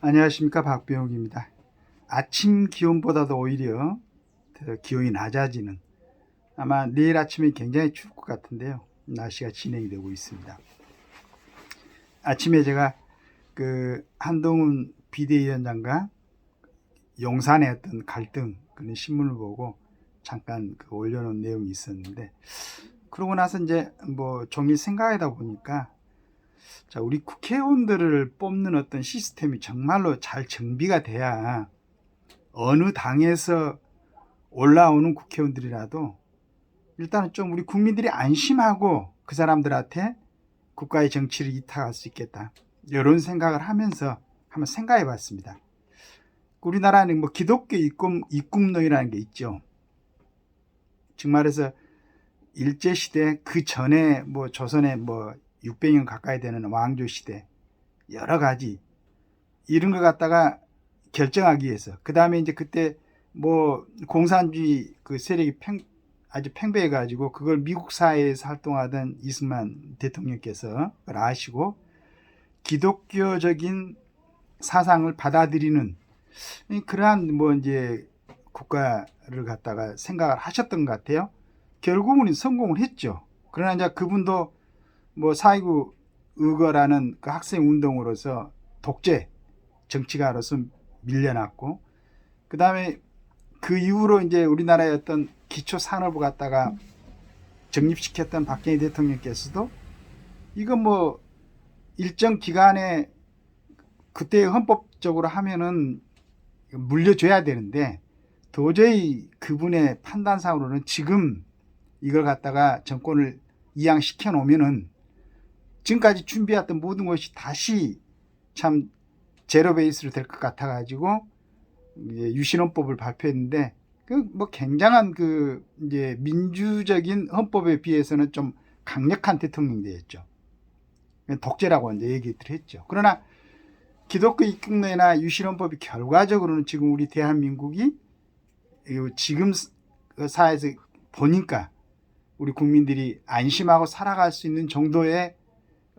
안녕하십니까 박병욱입니다. 아침 기온보다도 오히려 더 기온이 낮아지는 아마 내일 아침에 굉장히 추울 것 같은데요. 날씨가 진행이 되고 있습니다. 아침에 제가 그 한동훈 비대위원장과 용산의 어떤 갈등 그런 신문을 보고 잠깐 그 올려놓은 내용이 있었는데 그러고 나서 이제 뭐 종일 생각하다 보니까 자, 우리 국회의원들을 뽑는 어떤 시스템이 정말로 잘 정비가 돼야 어느 당에서 올라오는 국회의원들이라도 일단은 좀 우리 국민들이 안심하고 그 사람들한테 국가의 정치를 이탁할 수 있겠다. 이런 생각을 하면서 한번 생각해 봤습니다. 우리나라는 뭐 기독교 입금, 입국론이라는 게 있죠. 즉 말해서 일제시대 그 전에 뭐 조선에 뭐 600년 가까이 되는 왕조 시대 여러 가지 이런 거 갖다가 결정하기 위해서 그 다음에 이제 그때 뭐 공산주의 그 세력이 팽, 아주 팽배해 가지고 그걸 미국 사회에서 활동하던 이승만 대통령께서 그걸 아시고 기독교적인 사상을 받아들이는 그러한 뭐 이제 국가를 갖다가 생각을 하셨던 것 같아요. 결국은 성공을 했죠. 그러나 이제 그분도 뭐 사이구 의거라는 그 학생 운동으로서 독재 정치가로서 밀려났고 그 다음에 그 이후로 이제 우리나라의 어떤 기초 산업을 갖다가 정립시켰던 박정희 대통령께서도 이건 뭐 일정 기간에 그때 헌법적으로 하면은 물려줘야 되는데 도저히 그분의 판단상으로는 지금 이걸 갖다가 정권을 이양시켜 놓으면은 지금까지 준비했던 모든 것이 다시 참 제로 베이스로 될 것 같아 가지고 이제 유신헌법을 발표했는데 그 뭐 굉장한 그 이제 민주적인 헌법에 비해서는 좀 강력한 대통령이 되었죠. 독재라고 이제 얘기를 했죠. 그러나 기독교 입국론이나 유신헌법이 결과적으로는 지금 우리 대한민국이 지금 사회에서 보니까 우리 국민들이 안심하고 살아갈 수 있는 정도의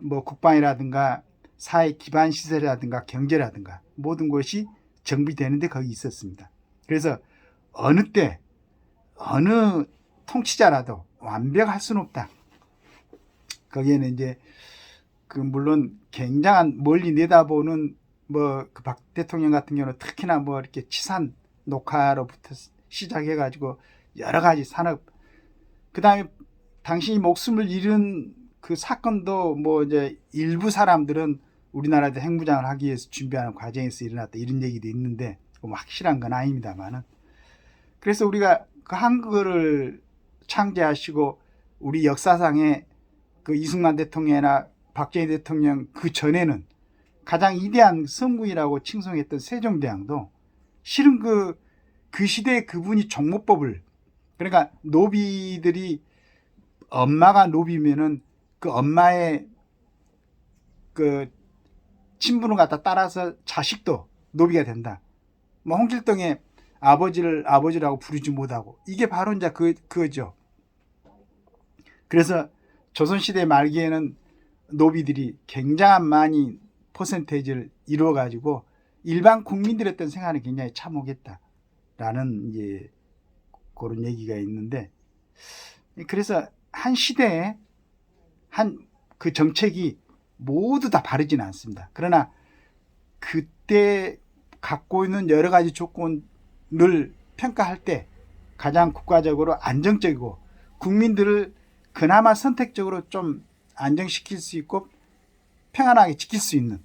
뭐 국방이라든가 사회 기반 시설이라든가 경제라든가 모든 것이 정비되는데 거기 있었습니다. 그래서 어느 때 어느 통치자라도 완벽할 수는 없다. 거기에는 이제 그 물론 굉장한 멀리 내다보는 뭐 그 박 대통령 같은 경우는 특히나 뭐 이렇게 치산 녹화로부터 시작해 가지고 여러 가지 산업 그다음에 당신이 목숨을 잃은 그 사건도 뭐 이제 일부 사람들은 우리나라에서 핵무장을 하기 위해서 준비하는 과정에서 일어났다 이런 얘기도 있는데 뭐 확실한 건 아닙니다만은. 그래서 우리가 그 한글을 창제하시고 우리 역사상에 그 이승만 대통령이나 박정희 대통령 그 전에는 가장 위대한 성군이라고 칭송했던 세종대왕도 실은 그, 그 시대에 그분이 종목법을 그러니까 노비들이 엄마가 노비면은 그 엄마의 그 친분을 갖다 따라서 자식도 노비가 된다. 뭐 홍길동의 아버지를 아버지라고 부르지 못하고 이게 바로 이제 그 그거죠. 그래서 조선시대 말기에는 노비들이 굉장한 많이 퍼센테이지를 이루어 가지고 일반 국민들의 어떤 생활을 굉장히 참혹했다라는 이제 그런 얘기가 있는데 그래서 한 시대에 한 그 정책이 모두 다 바르지는 않습니다. 그러나 그때 갖고 있는 여러 가지 조건을 평가할 때 가장 국가적으로 안정적이고 국민들을 그나마 선택적으로 좀 안정시킬 수 있고 평안하게 지킬 수 있는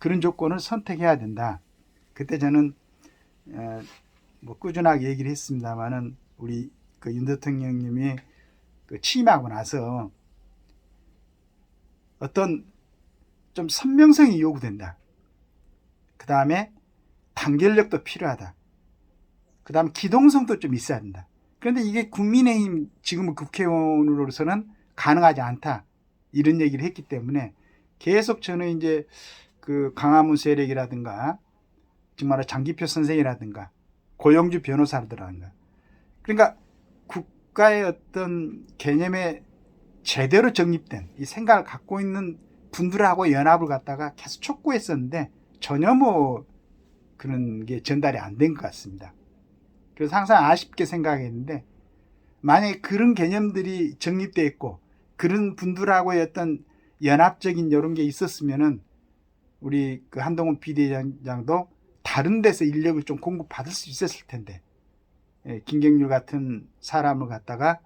그런 조건을 선택해야 된다. 그때 저는 어, 뭐 꾸준하게 얘기를 했습니다만은 우리 그 윤 대통령님이 그 취임하고 나서 어떤 좀 선명성이 요구된다. 그 다음에 단결력도 필요하다. 그 다음 기동성도 좀 있어야 된다. 그런데 이게 국민의힘 지금 국회의원으로서는 가능하지 않다. 이런 얘기를 했기 때문에 계속 저는 이제 그 강화문 세력이라든가 정말 장기표 선생이라든가 고영주 변호사라든가 그러니까 국가의 어떤 개념에 제대로 정립된 이 생각을 갖고 있는 분들하고 연합을 갖다가 계속 촉구했었는데 전혀 뭐 그런 게 전달이 안 된 것 같습니다. 그래서 항상 아쉽게 생각했는데 만약에 그런 개념들이 정립되어 있고 그런 분들하고의 어떤 연합적인 이런 게 있었으면은 우리 그 한동훈 비대위원장도 다른 데서 인력을 좀 공급받을 수 있었을 텐데 예, 김경률 같은 사람을 갖다가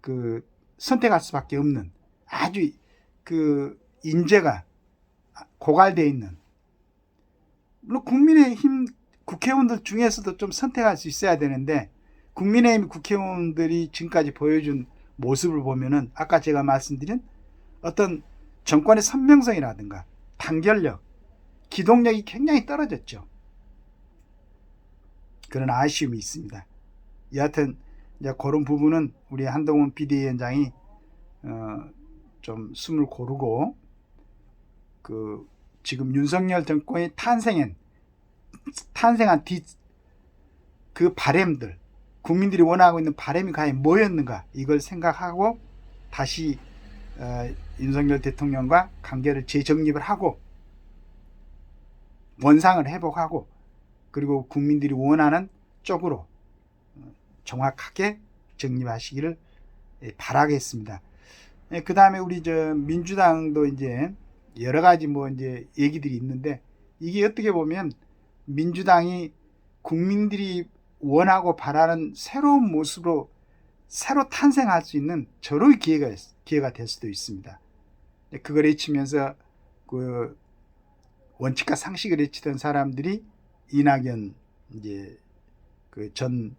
그 선택할 수밖에 없는 아주 그 인재가 고갈되어 있는 물론 국민의힘 국회의원들 중에서도 좀 선택할 수 있어야 되는데 국민의힘 국회의원들이 지금까지 보여준 모습을 보면은 아까 제가 말씀드린 어떤 정권의 선명성이라든가 단결력, 기동력이 굉장히 떨어졌죠. 그런 아쉬움이 있습니다. 여하튼 이제 그런 부분은 우리 한동훈 비대위원장이 어, 좀 숨을 고르고 그 지금 윤석열 정권이 탄생한 탄생한 뒤 그 바램들 국민들이 원하고 있는 바램이 과연 뭐였는가 이걸 생각하고 다시 어, 윤석열 대통령과 관계를 재정립을 하고 원상을 회복하고 그리고 국민들이 원하는 쪽으로 어, 정확하게 정립하시기를 예, 바라겠습니다. 그 다음에 우리 저 민주당도 이제 여러 가지 뭐 이제 얘기들이 있는데 이게 어떻게 보면 민주당이 국민들이 원하고 바라는 새로운 모습으로 새로 탄생할 수 있는 저로의 기회가 기회가 될 수도 있습니다. 그걸 외치면서 그 원칙과 상식을 외치던 사람들이 이낙연 이제 그전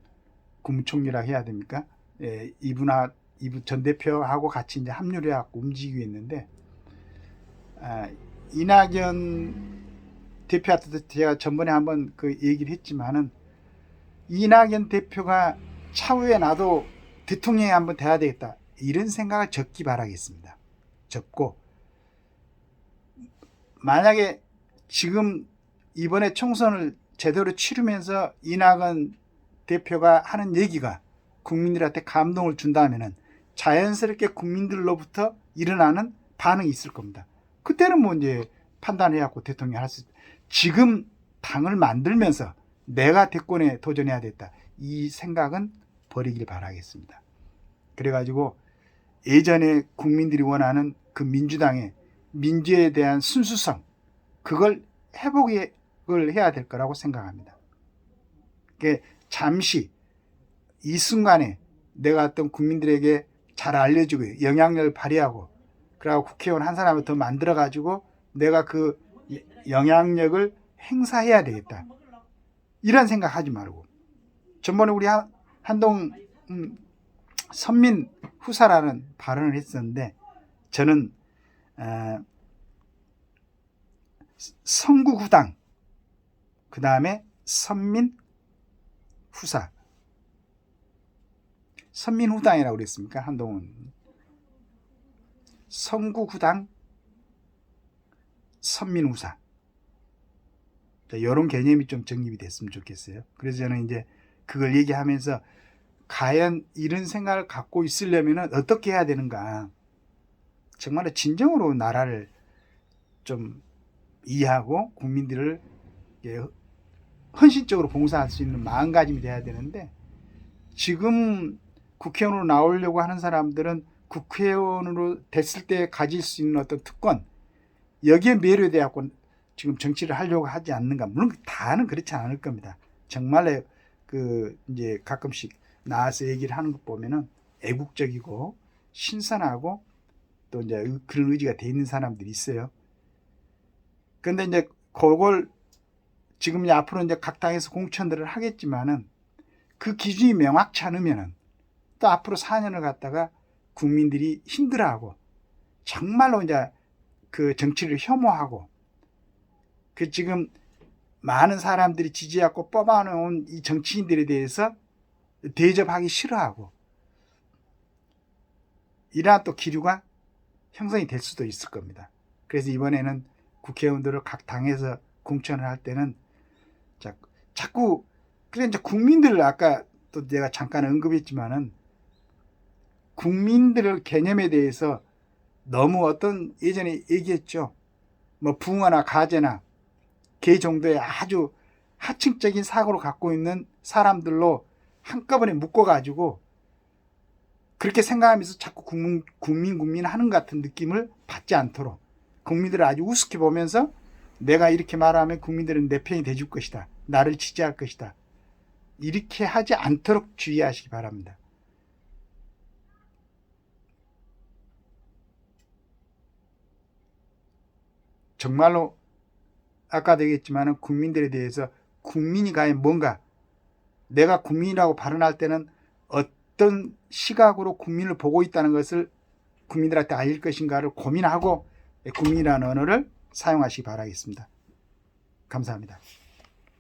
국무총리라 해야 됩니까? 예, 이분하 이분 전 대표하고 같이 이제 합류를 해갖고 움직이고 있는데 아, 이낙연 대표한테도 제가 전번에 한번 그 얘기를 했지만은 이낙연 대표가 차후에 나도 대통령이 한번 돼야 되겠다 이런 생각을 적기 바라겠습니다. 적고 만약에 지금 이번에 총선을 제대로 치르면서 이낙연 대표가 하는 얘기가 국민들한테 감동을 준다면은 자연스럽게 국민들로부터 일어나는 반응이 있을 겁니다. 그때는 뭐 이제 판단해갖고 대통령 할 수, 지금 당을 만들면서 내가 대권에 도전해야 됐다. 이 생각은 버리길 바라겠습니다. 그래가지고 예전에 국민들이 원하는 그 민주당의 민주에 대한 순수성, 그걸 회복을 해야 될 거라고 생각합니다. 잠시 이 순간에 내가 어떤 국민들에게 잘 알려주고 영향력을 발휘하고 그리고 국회의원 한 사람을 더 만들어 가지고 내가 그 영향력을 행사해야 되겠다. 이런 생각 하지 말고 전번에 우리 한동 음, 선민 후사라는 발언을 했었는데 저는 어, 성구구당 그 다음에 선민 후사. 선민후당이라고 그랬습니까? 한동훈. 성구구당? 선민후사. 이런 개념이 좀 정립이 됐으면 좋겠어요. 그래서 저는 이제 그걸 얘기하면서 과연 이런 생각을 갖고 있으려면 어떻게 해야 되는가. 정말 진정으로 나라를 좀 이해하고 국민들을 헌신적으로 봉사할 수 있는 마음가짐이 돼야 되는데 지금 국회의원으로 나오려고 하는 사람들은 국회의원으로 됐을 때 가질 수 있는 어떤 특권 여기에 매료돼 갖고 지금 정치를 하려고 하지 않는가 물론 다는 그렇지 않을 겁니다. 정말로 그 이제 가끔씩 나와서 얘기를 하는 것 보면은 애국적이고 신선하고 또 이제 그런 의지가 돼 있는 사람들이 있어요. 근데 이제 그걸 지금 앞으로 이제 각 당에서 공천들을 하겠지만은 그 기준이 명확치 않으면은 또 앞으로 4년을 갖다가 국민들이 힘들어하고 정말로 이제 그 정치를 혐오하고 그 지금 많은 사람들이 지지하고 뽑아놓은 이 정치인들에 대해서 대접하기 싫어하고 이러한 또 기류가 형성이 될 수도 있을 겁니다. 그래서 이번에는 국회의원들을 각 당에서 공천을 할 때는 자꾸 그래 이제 국민들을 아까 또 내가 잠깐 언급했지만은 국민들의 개념에 대해서 너무 어떤 예전에 얘기했죠. 뭐 붕어나 가재나 개 정도의 아주 하층적인 사고를 갖고 있는 사람들로 한꺼번에 묶어가지고 그렇게 생각하면서 자꾸 국민, 국민, 국민 하는 것 같은 느낌을 받지 않도록 국민들을 아주 우습게 보면서 내가 이렇게 말하면 국민들은 내 편이 돼줄 것이다. 나를 지지할 것이다. 이렇게 하지 않도록 주의하시기 바랍니다. 정말로 아까도 얘기했지만 국민들에 대해서 국민이 과연 뭔가 내가 국민이라고 발언할 때는 어떤 시각으로 국민을 보고 있다는 것을 국민들한테 알릴 것인가를 고민하고 국민이라는 언어를 사용하시기 바라겠습니다. 감사합니다.